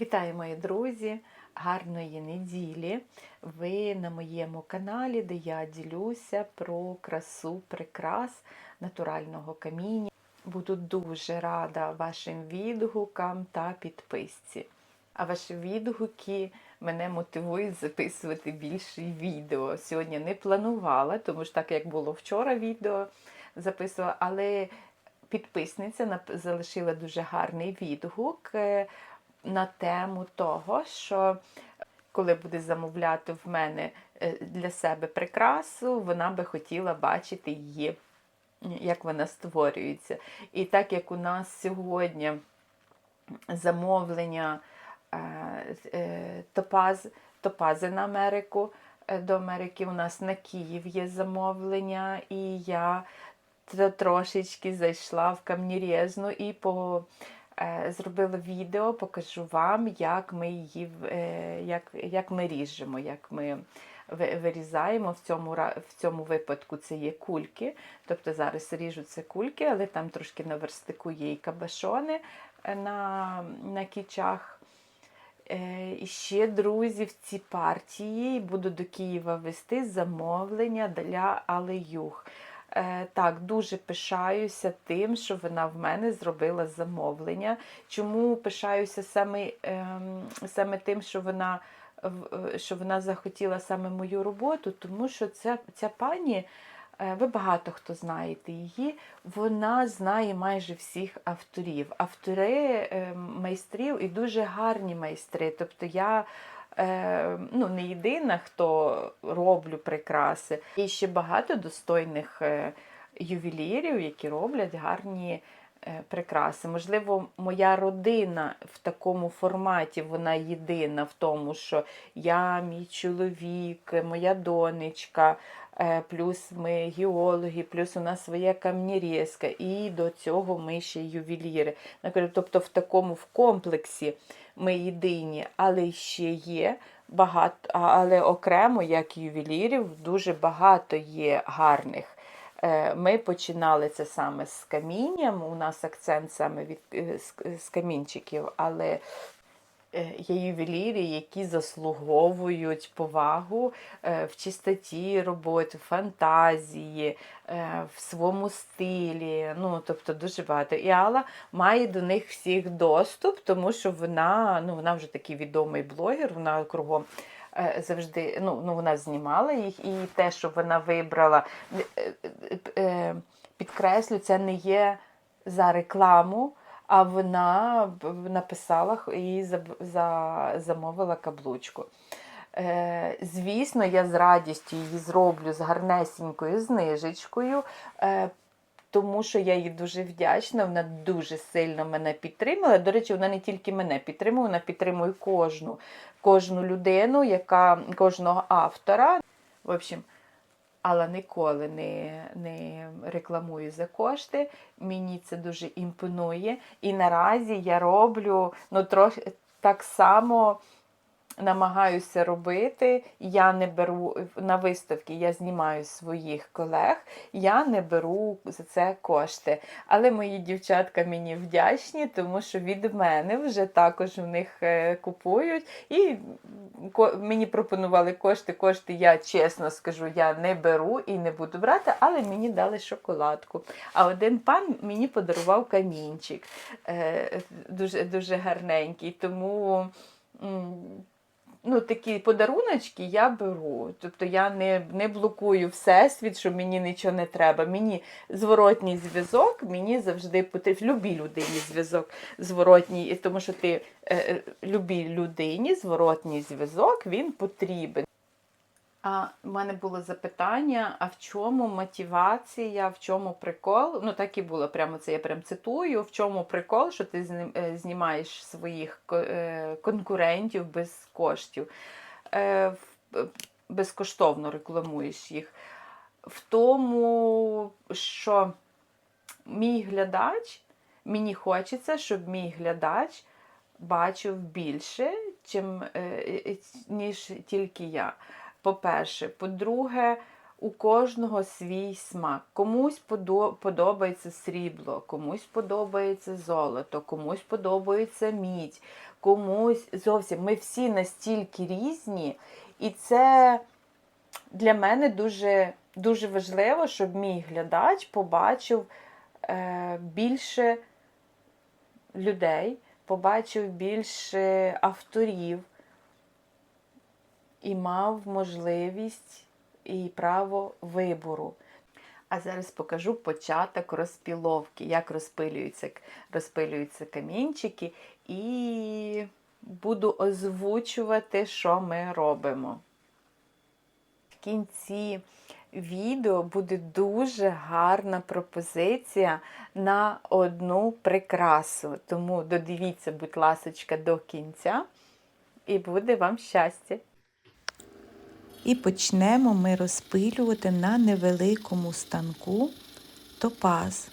Вітаю, мої друзі! Гарної неділі! Ви на моєму каналі, де я ділюся про красу прикрас натурального каміння. Буду дуже рада вашим відгукам та підписці. А ваші відгуки мене мотивують записувати більше відео. Сьогодні не планувала, тому що так як було вчора відео записувала, але підписниця залишила дуже гарний відгук е, на тему того, що коли буде замовляти в мене е, для себе прикрасу, вона би хотіла бачити її, як вона створюється. І так як у нас сьогодні замовлення е, е, топаз, топази на Америку, до Америки у нас на Київ є замовлення, і я трошечки зайшла в камнірезну і по, зробила відео, покажу вам, як ми її е, як, як ми ріжемо, як ми вирізаємо. В цьому, в цьому випадку це є кульки. Тобто зараз ріжу це кульки, але там трошки на верстику є і кабашони е, на, на кічах. Е, І ще, друзі, в ці партії буду до Києва вести замовлення для Алеюх. Е, Так, дуже пишаюся тим, що вона в мене зробила замовлення. Чому пишаюся саме, ем, саме тим, що вона, е, що вона захотіла саме мою роботу? Тому що ця, ця пані, е, ви багато хто знаєте її, вона знає майже всіх авторів. Автори е, майстрів і дуже гарні майстри. Тобто я ну, не єдина, хто роблю прикраси. І ще багато достойних е, ювелірів, які роблять гарні е, прикраси. Можливо, моя родина в такому форматі вона єдина в тому, що я, мій чоловік, моя донечка, е, плюс ми геологи, плюс у нас своя камнірізка, і до цього ми ще ювеліри. Тобто в такому в комплексі ми єдині, але ще є багато, але окремо, як ювелірів, дуже багато є гарних. Е, Ми починали це саме з камінням. У нас акцент саме від е, з, камінчиків, але е, є ювелірі, які заслуговують повагу е, в чистоті роботи, фантазії, е, в своєму стилі. Ну, тобто дуже багато. І Алла має до них всіх доступ, тому що вона, ну, вона вже такий відомий блогер, вона кругом. е, Завжди ну, ну, вона знімала їх, і те, що вона вибрала, е, е, е, підкреслю, це не є за рекламу, а вона написала і замовила каблучку. Е, звісно, я з радістю її зроблю з гарнесенькою знижечкою, е, тому що я їй дуже вдячна. Вона дуже сильно мене підтримала. До речі, вона не тільки мене підтримує, вона підтримує кожну, кожну людину, яка кожного автора. В общем, але ніколи не, не рекламую за кошти. Мені це дуже імпонує. І наразі я роблю ну, трохи так само. Намагаюся робити, я не беру на виставки, я знімаю своїх колег, я не беру за це кошти. Але мої дівчатка мені вдячні, тому що від мене вже також в них е, купують. І мені пропонували кошти. Кошти я чесно скажу, я не беру і не буду брати, але мені дали шоколадку. А один пан мені подарував камінчик е, дуже, дуже гарненький. Тому. Ну, такі подаруночки я беру. Тобто я не, не блокую всесвіт, що мені нічого не треба. Мені зворотній зв'язок, мені завжди потрібен. Любій людині зв'язок зворотній, тому що ти е, е, любій людині зворотній зв'язок він потрібен. А в мене було запитання: а в чому мотивація, в чому прикол? Ну, так і було, прямо це я прям цитую. В чому прикол, що ти е, знімаєш своїх е, конкурентів без коштів, Е, безкоштовно рекламуєш їх. В тому, що мій глядач, мені хочеться, щоб мій глядач бачив більше, чим, ніж тільки я. По-перше, по-друге, у кожного свій смак. Комусь подобається срібло, комусь подобається золото, комусь подобається мідь, комусь зовсім. Ми всі настільки різні, і це для мене дуже, дуже важливо, щоб мій глядач побачив е, більше людей, побачив більше авторів і мав можливість і право вибору. А зараз покажу початок розпіловки, як розпилюються, розпилюються камінчики, і буду озвучувати, що ми робимо. В кінці відео буде дуже гарна пропозиція на одну прикрасу. Тому додивіться, будь ласочка, до кінця, і буде вам щастя! І почнемо ми розпилювати на невеликому станку топаз.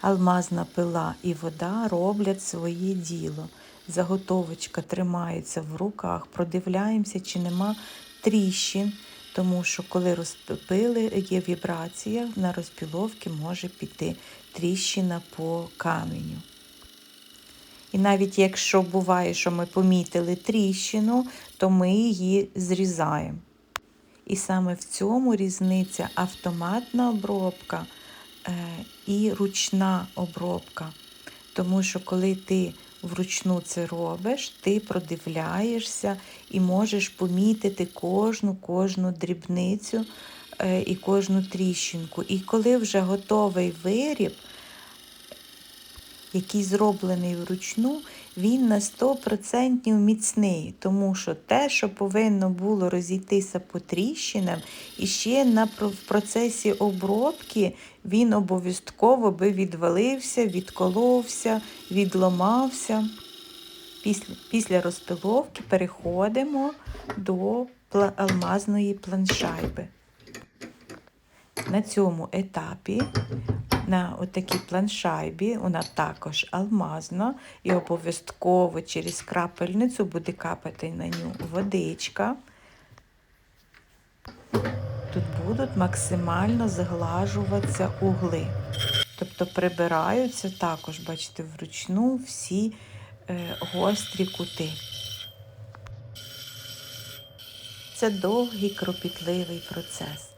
Алмазна пила і вода роблять своє діло. Заготовочка тримається в руках, продивляємося, чи нема тріщин, тому що коли розпили, є вібрація, на розпіловки може піти тріщина по каменю. І навіть якщо буває, що ми помітили тріщину, то ми її зрізаємо. І саме в цьому різниця автоматна обробка е, і ручна обробка. Тому що коли ти вручну це робиш, ти продивляєшся і можеш помітити кожну кожну дрібницю е, і кожну тріщинку. І коли вже готовий виріб, який зроблений вручну, він на 100% міцний, тому що те, що повинно було розійтися по тріщинам, і ще на, в процесі обробки він обов'язково би відвалився, відколовся, відломався. Після, після розпиловки переходимо до алмазної планшайби. На цьому етапі на отакій планшайбі, вона також алмазна, і обов'язково через крапельницю буде капати на ню водичка. Тут будуть максимально зглажуватися угли. Тобто прибираються також, бачите, вручну всі е, гострі кути. Це довгий кропітливий процес.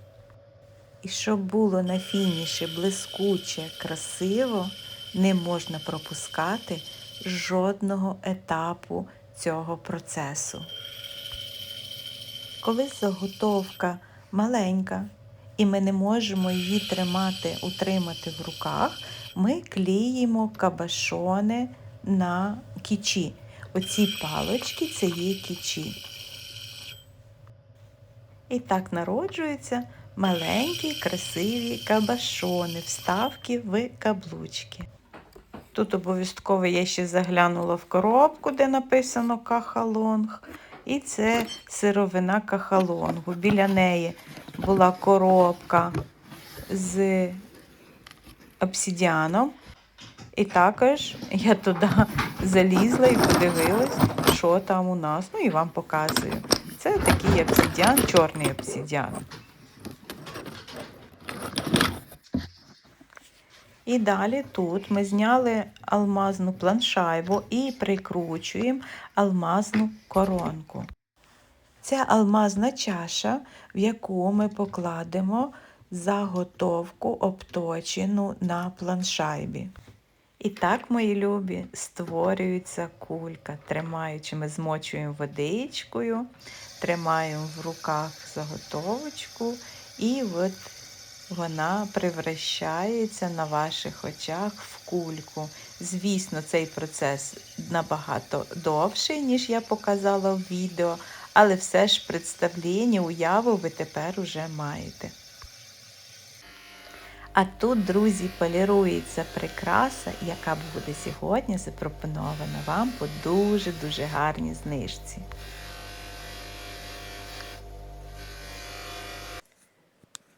І щоб було на фініші блискуче, красиво, не можна пропускати жодного етапу цього процесу. Коли заготовка маленька, і ми не можемо її тримати, утримати в руках, ми клеїмо кабашони на кічі. Оці палочки це є кічі. І так народжується маленькі красиві кабашони, вставки в каблучки. Тут обов'язково я ще заглянула в коробку, де написано кахалонг. І це сировина кахалонгу. Біля неї була коробка з обсидіаном. І також я туди залізла і подивилась, що там у нас. Ну і вам показую. Це такий обсидіан, чорний обсидіан. І далі тут ми зняли алмазну планшайбу і прикручуємо алмазну коронку. Це алмазна чаша, в яку ми покладемо заготовку обточену на планшайбі. І так, мої любі, створюється кулька. Тримаючи, ми змочуємо водичкою, тримаємо в руках заготовочку і от вона превращається на ваших очах в кульку. Звісно, цей процес набагато довший, ніж я показала в відео, але все ж представлення, уяву ви тепер уже маєте. А тут, друзі, полірується прикраса, яка буде сьогодні запропонована вам по дуже-дуже гарній знижці.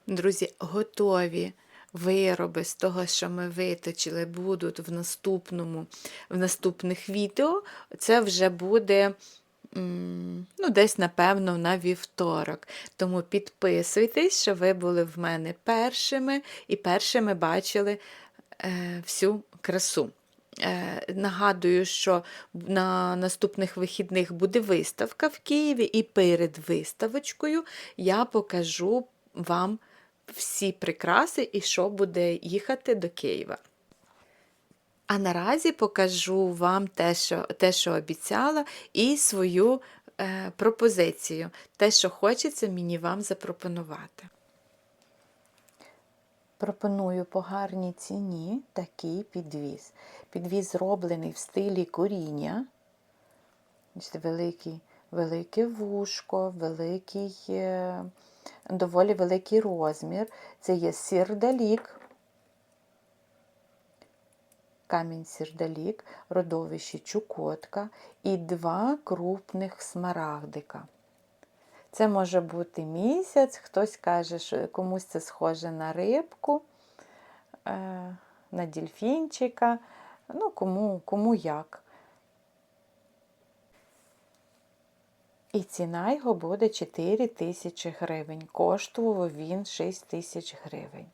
Друзі, готові вироби з того, що ми виточили, будуть в наступному, в наступних відео. Це вже буде ну, десь, напевно, на вівторок. Тому підписуйтесь, що ви були в мене першими і першими бачили е, всю красу. Е, Нагадую, що на наступних вихідних буде виставка в Києві, і перед виставочкою я покажу вам всі прикраси і що буде їхати до Києва. А наразі покажу вам те, що, те, що обіцяла, і свою е, пропозицію, те, що хочеться мені вам запропонувати. Пропоную по гарній ціні такий підвіз. Підвіз зроблений в стилі коріння. Великий, велике вушко, великий, е, доволі великий розмір. Це є сірдалік, камінь сірдалік, родовище Чукотка і два крупних смарагдика. Це може бути місяць, хтось каже, що комусь це схоже на рибку, е, на дільфінчика, ну, кому, кому як. І ціна його буде 4 тисячі гривень. Коштував він 6 тисяч гривень.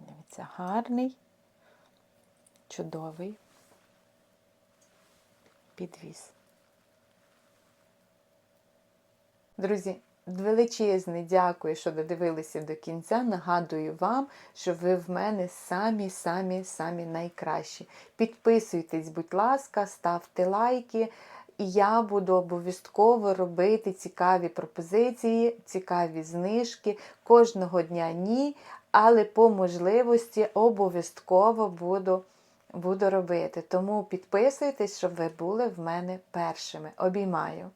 Дивіться, гарний, чудовий підвіз. Друзі, величезне дякую, що додивилися до кінця. Нагадую вам, що ви в мене самі, самі, самі найкращі. Підписуйтесь, будь ласка, ставте лайки. І я буду обов'язково робити цікаві пропозиції, цікаві знижки. Кожного дня ні, але по можливості обов'язково буду, буду робити. Тому підписуйтесь, щоб ви були в мене першими. Обіймаю!